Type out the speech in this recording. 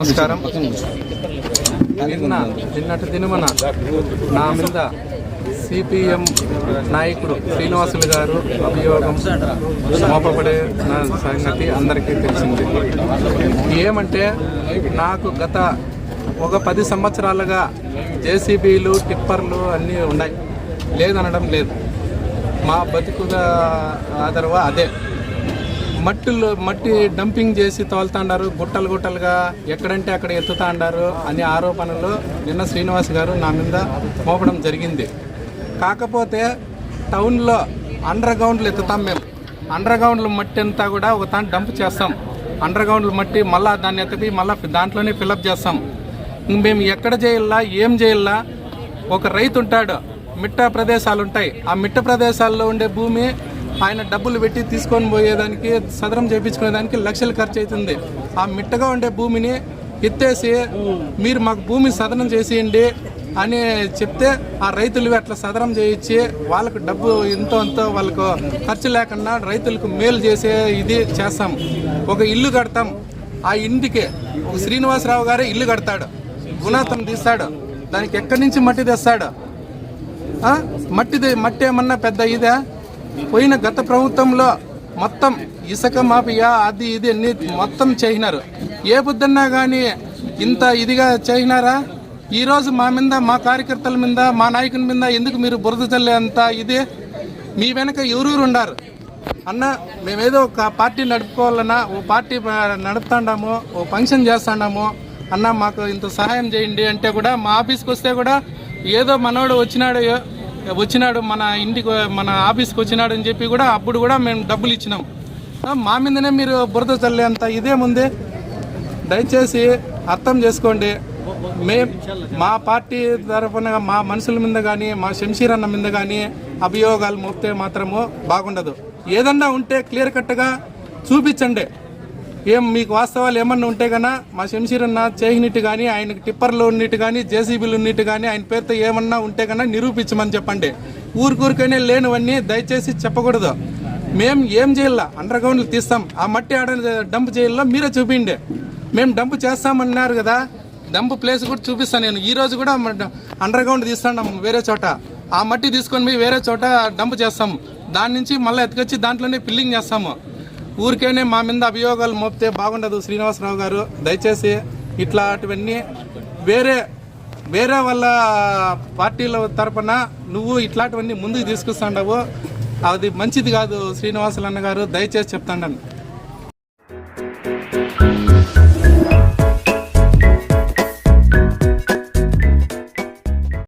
నమస్కారం. నిన్న నిన్నటి దినమన నా మీద సిపిఎం నాయకుడు శ్రీనివాసులు గారు అభియోగం మోపబడే నా సంగతి అందరికీ తెలిసింది. ఏమంటే నాకు గత ఒక పది సంవత్సరాలుగా జేసీబీలు టిప్పర్లు అన్నీ ఉన్నాయి. లేదనడం లేదు. మా బతుకుగా ఆదరవ అదే. మట్టిలో మట్టి డంపింగ్ చేసి తోలుతాండారు గుట్టలు గుట్టలుగా ఎక్కడంటే అక్కడ ఎత్తుతాండారు అనే ఆరోపణలు నిన్న శ్రీనివాస్ గారు నా మీద మోపడం జరిగింది. కాకపోతే టౌన్లో అండర్ గ్రౌండ్లు ఎత్తుతాం మేము. అండర్ గ్రౌండ్ల మట్టి అంతా కూడా ఒక తాను డంప్ చేస్తాం. అండర్ గ్రౌండ్ల మట్టి మళ్ళీ దాన్ని ఎత్తిపి మళ్ళీ దాంట్లోనే ఫిలప్ చేస్తాం. మేము ఎక్కడ చేయాలా ఏం చేయాలా ఒక రైతు ఉంటాడు మిట్ట ప్రదేశాలు ఉంటాయి ఆ మిట్ట ప్రదేశాల్లో ఉండే భూమి ఆయన డబ్బులు పెట్టి తీసుకొని పోయేదానికి సదరం చేయించుకునేదానికి లక్షలు ఖర్చు అవుతుంది ఆ మిట్టగా ఉండే భూమిని ఎత్తేసి మీరు మాకు భూమి సదనం చేసేయండి అని చెప్తే ఆ రైతులు అట్లా సదరం చేయించి వాళ్ళకు డబ్బు ఎంతో ఎంతో వాళ్ళకు ఖర్చు లేకుండా రైతులకు మేలు చేసే ఇది చేస్తాం. ఒక ఇల్లు కడతాం. ఆ ఇంటికి ఒక శ్రీనివాసరావు గారే ఇల్లు కడతాడు. గుణాతం తీస్తాడు. దానికి ఎక్కడి నుంచి మట్టి తెస్తాడు? మట్టిది మట్టి ఏమన్నా పెద్ద ఇదే? పోయిన గత ప్రభుత్వంలో మొత్తం ఇసుక మాఫియా అది ఇది అన్ని మొత్తం చేసినారు. ఏ బుద్ధన్నా కానీ ఇంత ఇదిగా చేసినారా? ఈరోజు మా మీద మా కార్యకర్తల మీద మా నాయకుని మీద ఎందుకు మీరు బురద చల్లే అంత ఇది? మీ వెనక ఎవరూరు ఉండారు? అన్న మేమేదో ఒక పార్టీ నడుపుకోవాలన్నా ఓ పార్టీ నడుపుతాండాము ఓ ఫంక్షన్ చేస్తాండాము అన్న మాకు ఇంత సహాయం చేయండి అంటే కూడా మా ఆఫీస్కి వస్తే కూడా ఏదో మనోడు వచ్చినాడు వచ్చినాడు మన ఇంటికి మన ఆఫీస్కి వచ్చినాడు అని చెప్పి కూడా అప్పుడు కూడా మేము డబ్బులు ఇచ్చినాం. మా మీదనే మీరు బురద చల్లే అంత ఇదేముంది దయచేసి అర్థం చేసుకోండి. మే మా పార్టీ తరఫున మా మనుషుల మీద కానీ మా శంషీర్ అన్న మీద కానీ అభియోగాలు మోపితే మాత్రము బాగుండదు. ఏదన్నా ఉంటే క్లియర్ కట్గా చూపించండి. ఏం మీకు వాస్తవాలు ఏమన్నా ఉంటే కన్నా మా శంషీర్ అన్న చేయనిట్టు కానీ ఆయనకి టిప్పర్లు ఉన్నట్టు కానీ జేసీబీలు ఉన్నట్టు కానీ ఆయన పేరుతో ఏమన్నా ఉంటే కన్నా నిరూపించమని చెప్పండి. ఊరికూరికనే లేనివన్నీ దయచేసి చెప్పకూడదు. మేము ఏం చేయాల అండర్ గ్రౌండ్లు తీస్తాం. ఆ మట్టి ఆడ డంప్ చేయాలో మీరే చూపించండి మేము డంప్ చేస్తామన్నారు కదా డంప్ ప్లేస్ కూడా చూపిస్తాను నేను. ఈ రోజు కూడా అండర్ గ్రౌండ్ తీస్తాం వేరే చోట. ఆ మట్టి తీసుకొని పోయి వేరే చోట డంప్ చేస్తాం. దాని నుంచి మళ్ళీ ఎత్తుకొచ్చి దాంట్లోనే పిల్లింగ్ చేస్తాము. ఊరికేనే మా మీద అభియోగాలు మోపితే బాగుండదు శ్రీనివాసరావు గారు. దయచేసి ఇట్లాంటివన్నీ వేరే వేరే వాళ్ళ పార్టీల తరపున నువ్వు ఇట్లాంటివన్నీ ముందుకు తీసుకొస్తాండవు. అది మంచిది కాదు శ్రీనివాసులు అన్న గారు దయచేసి చెప్తాండను.